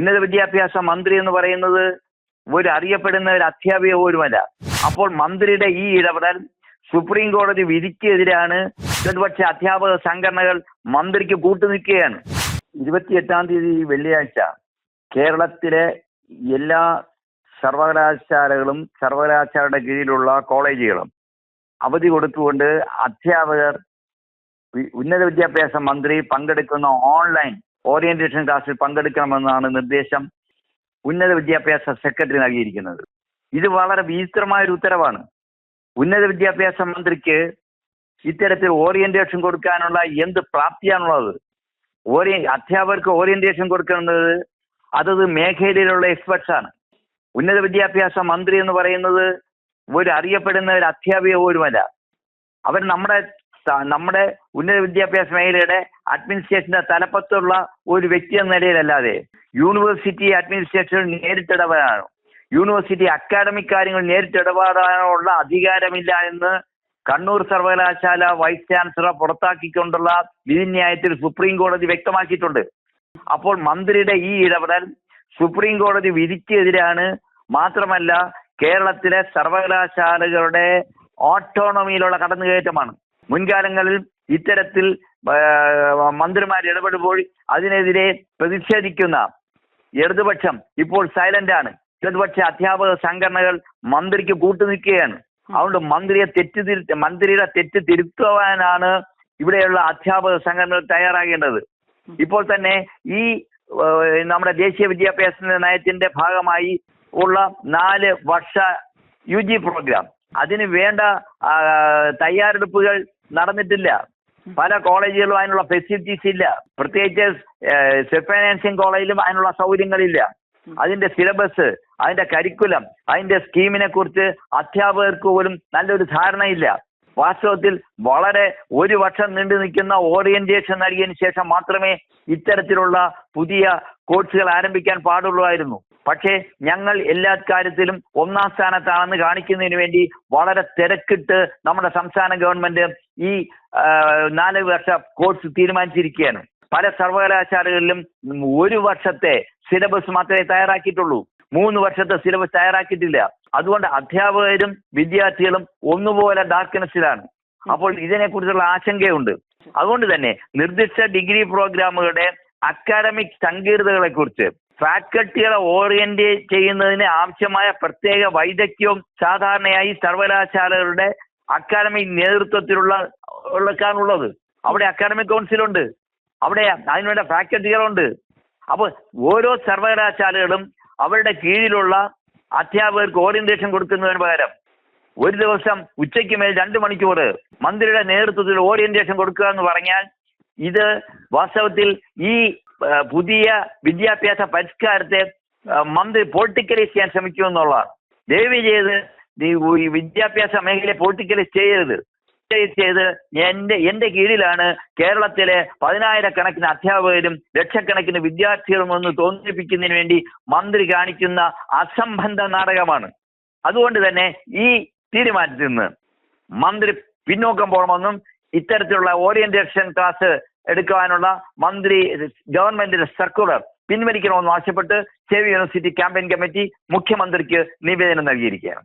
ഉന്നത വിദ്യാഭ്യാസ മന്ത്രി എന്ന് പറയുന്നത് ഒരു അറിയപ്പെടുന്ന ഒരു അധ്യാപിക പോലുമല്ല അപ്പോൾ മന്ത്രിയുടെ ഈ ഇടപെടൽ സുപ്രീം കോടതി വിധിക്കെതിരാണ്. ഇടതുപക്ഷ അധ്യാപക സംഘടനകൾ മന്ത്രിക്ക് കൂട്ടുനിൽക്കുകയാണ്. ഇരുപത്തിയെട്ടാം തീയതി വെള്ളിയാഴ്ച കേരളത്തിലെ എല്ലാ സർവകലാശാലകളും സർവകലാശാലയുടെ കീഴിലുള്ള കോളേജുകളും അവധി കൊടുത്തുകൊണ്ട് അധ്യാപകർ ഉന്നത വിദ്യാഭ്യാസ മന്ത്രി പങ്കെടുക്കുന്ന ഓൺലൈൻ ഓറിയന്റേഷൻ ക്ലാസ്സിൽ പങ്കെടുക്കണമെന്നാണ് നിർദ്ദേശം. ഉന്നത വിദ്യാഭ്യാസ സെക്രട്ടറി നൽകിയിരിക്കുന്നത്. ഇത് വളരെ വിചിത്രമായ ഒരു ഉത്തരവാണ്. ഉന്നത വിദ്യാഭ്യാസ മന്ത്രിക്ക് ഇത്തരത്തിൽ ഓറിയന്റേഷൻ കൊടുക്കാനുള്ള എന്ത് പ്രാപ്തിയാണുള്ളത്? ഓറിയ അധ്യാപകർക്ക് ഓറിയന്റേഷൻ കൊടുക്കുന്നത് അതത് മേഖലയിലുള്ള എക്സ്പെർട്സ് ആണ്. ഉന്നത വിദ്യാഭ്യാസ മന്ത്രി എന്ന് പറയുന്നത് ഒരു അറിയപ്പെടുന്ന ഒരു അധ്യാപിക പോലുമല്ല. അവർ നമ്മുടെ നമ്മുടെ ഉന്നത വിദ്യാഭ്യാസ മേഖലയുടെ അഡ്മിനിസ്ട്രേഷന്റെ തലപ്പത്തുള്ള ഒരു വ്യക്തി എന്ന നിലയിലല്ലാതെ യൂണിവേഴ്സിറ്റി അഡ്മിനിസ്ട്രേഷൻ നേരിട്ടിടപെടാനോ യൂണിവേഴ്സിറ്റി അക്കാഡമിക് കാര്യങ്ങൾ നേരിട്ടിടപാടാനുള്ള അധികാരമില്ല എന്ന് കണ്ണൂർ സർവകലാശാല വൈസ് ചാൻസലർ പുറത്താക്കിക്കൊണ്ടുള്ള വിധിന്യായത്തിൽ സുപ്രീം കോടതി വ്യക്തമാക്കിയിട്ടുണ്ട്. അപ്പോൾ മന്ത്രിയുടെ ഈ ഇടപെടൽ സുപ്രീം കോടതി വിധിക്കെതിരാണ് മാത്രമല്ല കേരളത്തിലെ സർവകലാശാലകളുടെ ഓട്ടോണമിയിലുള്ള കടന്നുകയറ്റമാണ്. മുൻകാലങ്ങളിൽ ഇത്തരത്തിൽ മന്ത്രിമാർ ഇടപെടുമ്പോൾ അതിനെതിരെ പ്രതിഷേധിക്കുന്ന ഇടതുപക്ഷം ഇപ്പോൾ സൈലന്റ് ആണ്. ഇടതുപക്ഷ അധ്യാപക സംഘടനകൾ മന്ത്രിക്ക് കൂട്ടുനിൽക്കുകയാണ്. അതുകൊണ്ട് മന്ത്രിയെ തെറ്റ് തിരുത്ത മന്ത്രിയുടെ തെറ്റ് തിരുത്തുവാനാണ് ഇവിടെയുള്ള അധ്യാപക സംഘടനകൾ തയ്യാറാകേണ്ടത്. ഇപ്പോൾ തന്നെ ഈ നമ്മുടെ ദേശീയ വിദ്യാഭ്യാസ നയത്തിന്റെ ഭാഗമായി ഉള്ള നാല് വർഷ യു ജി പ്രോഗ്രാം. അതിന് വേണ്ട തയ്യാറെടുപ്പുകൾ നടന്നിട്ടില്ല. പല കോളേജുകളും അതിനുള്ള ഫെസിലിറ്റീസ് ഇല്ല. പ്രത്യേകിച്ച് സെൽഫ് ഫൈനാൻസിങ് കോളേജിലും അതിനുള്ള സൗകര്യങ്ങളില്ല. അതിന്റെ സിലബസ് അതിന്റെ കരിക്കുലം അതിന്റെ സ്കീമിനെ കുറിച്ച് അധ്യാപകർക്ക് പോലും നല്ലൊരു ധാരണയില്ല. വാസ്തവത്തിൽ വളരെ ഒരു വർഷം നീണ്ടു നിൽക്കുന്ന ഓറിയന്റേഷൻ നൽകിയതിനു ശേഷം മാത്രമേ ഇത്തരത്തിലുള്ള പുതിയ കോഴ്സുകൾ ആരംഭിക്കാൻ പാടുള്ളൂ പക്ഷേ ഞങ്ങൾ എല്ലാ കാര്യത്തിലും ഒന്നാം സ്ഥാനത്താണെന്ന് കാണിക്കുന്നതിന് വേണ്ടി വളരെ തിരക്കിട്ട് നമ്മുടെ സംസ്ഥാന ഗവൺമെന്റ് ഈ നാല് വർഷ കോഴ്സ് തീരുമാനിച്ചിരിക്കുകയാണ്. പല സർവകലാശാലകളിലും ഒരു വർഷത്തെ സിലബസ് മാത്രമേ തയ്യാറാക്കിയിട്ടുള്ളൂ. മൂന്ന് വർഷത്തെ സിലബസ് തയ്യാറാക്കിയിട്ടില്ല. അതുകൊണ്ട് അധ്യാപകരും വിദ്യാർത്ഥികളും ഒന്നുപോലെ ഡാർക്ക്നെസ്സിലാണ് അപ്പോൾ ഇതിനെക്കുറിച്ചുള്ള ആശങ്കയുണ്ട്. അതുകൊണ്ട് തന്നെ നിർദ്ദിഷ്ട ഡിഗ്രി പ്രോഗ്രാമുകളുടെ അക്കാഡമിക് സങ്കീർണതകളെ കുറിച്ച് ഫാക്കൽറ്റികളെ ഓറിയന്റേറ്റ് ചെയ്യുന്നതിന് ആവശ്യമായ പ്രത്യേക വൈദഗ്ധ്യവും സാധാരണയായി സർവകലാശാലകളുടെ അക്കാദമി നേതൃത്വത്തിലുള്ള ഉള്ളക്കാണുള്ളത് അവിടെ അക്കാദമിക് കൗൺസിലുണ്ട് അവിടെ അതിനുവേണ്ട ഫാക്കൽറ്റികളുണ്ട് അപ്പോൾ ഓരോ സർവകലാശാലകളും അവരുടെ കീഴിലുള്ള അധ്യാപകർക്ക് ഓറിയന്റേഷൻ കൊടുക്കുന്നതിന് പകരം ഒരു ദിവസം ഉച്ചയ്ക്ക് മേൽ രണ്ട് മണിക്കൂർ മന്ത്രിയുടെ നേതൃത്വത്തിൽ ഓറിയന്റേഷൻ കൊടുക്കുക എന്ന് പറഞ്ഞാൽ ഇത് വാസ്തവത്തിൽ ഈ പുതിയ വിദ്യാഭ്യാസ പരിഷ്കാരത്തെ മന്ത്രി പൊളിറ്റിക്കലൈസ് ചെയ്യാൻ ശ്രമിക്കുമെന്നുള്ളതാണ് ദയവ് ചെയ്ത് ഈ വിദ്യാഭ്യാസ മേഖലയെ പൊളിറ്റിക്കലൈസ് ചെയ്യരുത്. ചെയ്ത് എന്റെ എന്റെ കീഴിലാണ് കേരളത്തിലെ പതിനായിരക്കണക്കിന് അധ്യാപകരും ലക്ഷക്കണക്കിന് വിദ്യാർത്ഥികളും ഒന്ന് തോന്നിപ്പിക്കുന്നതിന് വേണ്ടി മന്ത്രി കാണിക്കുന്ന അസംബന്ധ നാടകമാണ്. അതുകൊണ്ട് തന്നെ ഈ തീരുമാനത്തിൽ നിന്ന് മന്ത്രി പിന്നോക്കം പോകണമെന്നും ഇത്തരത്തിലുള്ള ഓറിയന്റേഷൻ ക്ലാസ് എടുക്കുവാനുള്ള മന്ത്രി ഗവൺമെന്റിന്റെ സർക്കുലർ പിൻവലിക്കണമെന്ന് ആവശ്യപ്പെട്ട് സേവ് യൂണിവേഴ്സിറ്റി ക്യാമ്പയിൻ കമ്മിറ്റി മുഖ്യമന്ത്രിക്ക് നിവേദനം നൽകിയിരിക്കുകയാണ്.